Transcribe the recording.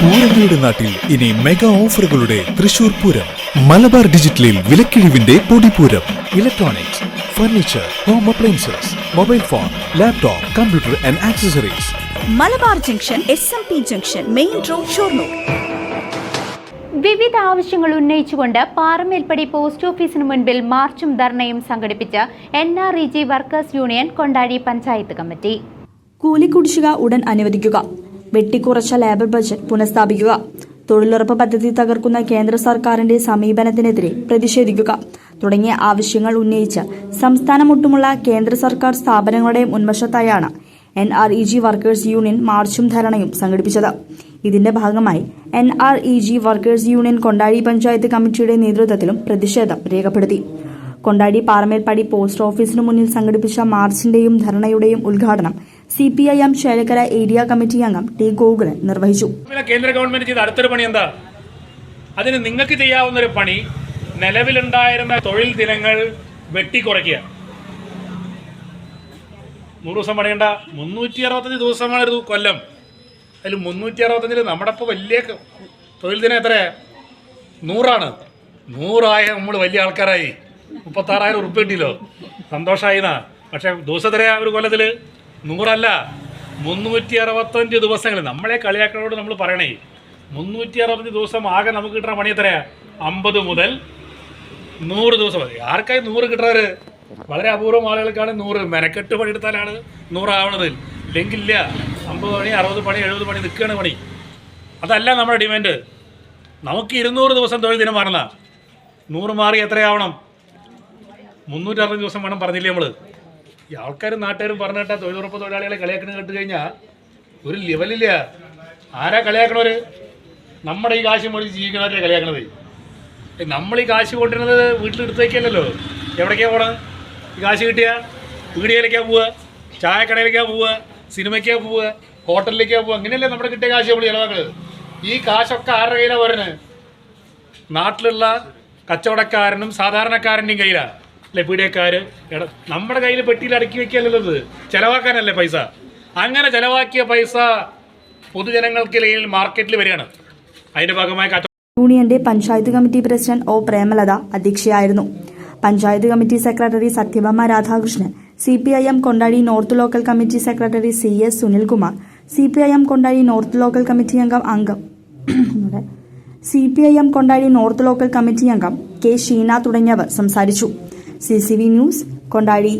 പൂരങ്ങളുടെ നാട്ടിൽ ഇനി മെഗാ ഓഫറുകളുടെ തൃശൂർ പൂരം. മലബാർ ഡിജിറ്റലിൽ വിലക്കിഴിവിന്റെ പൊടിപൂരം. Electronics furniture home appliances mobile phone laptop computer and accessories Malabar junction S M P junction main road Shoranur. വിവിധ ആവശ്യങ്ങൾ ഉന്നയിച്ചുകൊണ്ട് പാറമേൽപ്പടി പോസ്റ്റ് ഓഫീസിന് മുൻപിൽ മാർച്ചും ധർണയും സംഘടിപ്പിച്ച N R E G workers union Kondadi panchayat committee. കൂലിക്കുടിശ്ശിക ഉടൻ അനുവദിക്കുക. വെട്ടിക്കുറച്ച ലേബർ ബജറ്റ് പുനഃസ്ഥാപിക്കുക. തൊഴിലുറപ്പ് പദ്ധതി തകർക്കുന്ന കേന്ദ്ര സർക്കാരിന്റെ സമീപനത്തിനെതിരെ പ്രതിഷേധിക്കുക. തുടങ്ങിയ ആവശ്യങ്ങൾ ഉന്നയിച്ച് സംസ്ഥാനമൊട്ടുമുള്ള കേന്ദ്ര സർക്കാർ സ്ഥാപനങ്ങളുടെ മുൻവശത്തായാണ് N R E G workers union മാർച്ചും ധരണയും സംഘടിപ്പിച്ചത്. ഇതിന്റെ ഭാഗമായി N R E G workers union Kondazhi panchayat കമ്മിറ്റിയുടെ നേതൃത്വത്തിലും പ്രതിഷേധം രേഖപ്പെടുത്തി. കൊണ്ടാടി പാറമേൽപ്പടി പോസ്റ്റ് ഓഫീസിനു മുന്നിൽ സംഘടിപ്പിച്ച മാർച്ചിന്റെയും ധർണയുടെയും ഉദ്ഘാടനം C P I M Chelakkara area committee അംഗം ടി ഗോകുലൻ നിർവഹിച്ചു. കേന്ദ്ര ഗവൺമെന്റ് ചെയ്ത അടുത്തൊരു പണി എന്താ? അതിന് നിങ്ങൾക്ക് ചെയ്യാവുന്ന ഒരു പണി നിലവിലുണ്ടായിരുന്ന തൊഴിൽ ദിനങ്ങൾ വെട്ടിക്കുറയ്ക്കുക നൂറ് ദിവസം പണിയണ്ട മുന്നൂറ്റി അറുപത്തഞ്ച് ദിവസമാണ് ഒരു കൊല്ലം. അതിൽ മുന്നൂറ്റി അറുപത്തഞ്ചിൽ നമ്മുടെ ഇപ്പോൾ വലിയ തൊഴിൽ ദിനം എത്ര നൂറാണ്. നൂറായ നമ്മൾ വലിയ ആൾക്കാരായി. മുപ്പത്താറായിരം ഉറുപ്പ് കിട്ടിയല്ലോ. സന്തോഷമായിന്നാ പക്ഷേ ദിവസം എത്രയാണ് ഒരു കൊല്ലത്തിൽ നൂറല്ല മുന്നൂറ്റി അറുപത്തഞ്ച് ദിവസങ്ങൾ നമ്മളെ കളിയാക്കളോട് നമ്മൾ പറയണേ. മുന്നൂറ്റി അറുപത്തഞ്ച് ദിവസം ആകെ നമുക്ക് കിട്ടുന്ന പണി എത്രയാ? അമ്പത് മുതൽ നൂറ് ദിവസം മതി. ആർക്കായി നൂറ് കിട്ടാറ് വളരെ അപൂർവം ആളുകൾക്കാണ് നൂറ്. മെനക്കെട്ട് പണിയെടുത്താലാണ് നൂറാവണത്. ഇല്ലെങ്കിൽ ഇല്ല അമ്പത് പണി അറുപത് പണി എഴുപത് പണി നിൽക്കുകയാണ് പണി. അതല്ല നമ്മുടെ ഡിമാൻഡ്. നമുക്ക് ഇരുന്നൂറ് ദിവസം തൊഴിൽ ദിനം മാറുന്ന നൂറ് മാറി എത്രയാവണം? മുന്നൂറ്റി അറുപത് ദിവസം വേണം പറഞ്ഞില്ലേ നമ്മൾ ഈ ആൾക്കാരും നാട്ടുകാരും പറഞ്ഞിട്ടാ തൊഴിലുറപ്പ് തൊഴിലാളികളെ കളിയാക്കണ കേട്ട് കഴിഞ്ഞാൽ ഒരു ലെവലില്ല ആരാ കളിയാക്കണവര്? നമ്മുടെ ഈ കാശ് മേടിച്ച് ജീവിക്കുന്നവരെ കളിയാക്കണത്? നമ്മൾ ഈ കാശ് കൊണ്ടിരുന്നത് വീട്ടിലെടുത്തേക്കല്ലോ എവിടേക്കാ പോണ? ഈ കാശ് കിട്ടിയ? വീടുകളിലേക്കാ പോവുക ചായക്കടയിലേക്കാ പോവുക സിനിമയ്ക്കാ പോവുക ഹോട്ടലിലേക്കാ പോവുക. അങ്ങനെയല്ലേ നമ്മുടെ കിട്ടിയ കാശ് നമ്മൾ ചിലവാക്കുന്നത് ഈ കാശൊക്കെ ആരുടെ കയ്യിലാണ് വരുന്നത് നാട്ടിലുള്ള കച്ചവടക്കാരനും സാധാരണക്കാരന്റെയും കയ്യിലാണ് അല്ലേ പീഡിയക്കാർ നമ്മുടെ കയ്യിൽ പെട്ടിയിൽ അടക്കി വെക്കാനുള്ളത് ചിലവാക്കാനല്ലേ പൈസ? അങ്ങനെ ചിലവാക്കിയ പൈസ പൊതുജനങ്ങൾക്കിടയിൽ മാർക്കറ്റിൽ വരികയാണ്. അതിന്റെ ഭാഗമായി യൂണിയന്റെ panchayat committee president O Premalatha അധ്യക്ഷയായിരുന്നു. Panchayat committee secretary Sathyabhama Radhakrishnan C P I M Kondazhi north local committee secretary C S Sunilkumar C P I M Kondazhi north local committee അംഗം അംഗം C P I M Kondazhi north local committee അംഗം K Sheena തുടങ്ങിയവർ സംസാരിച്ചു. C news കൊണ്ടാടി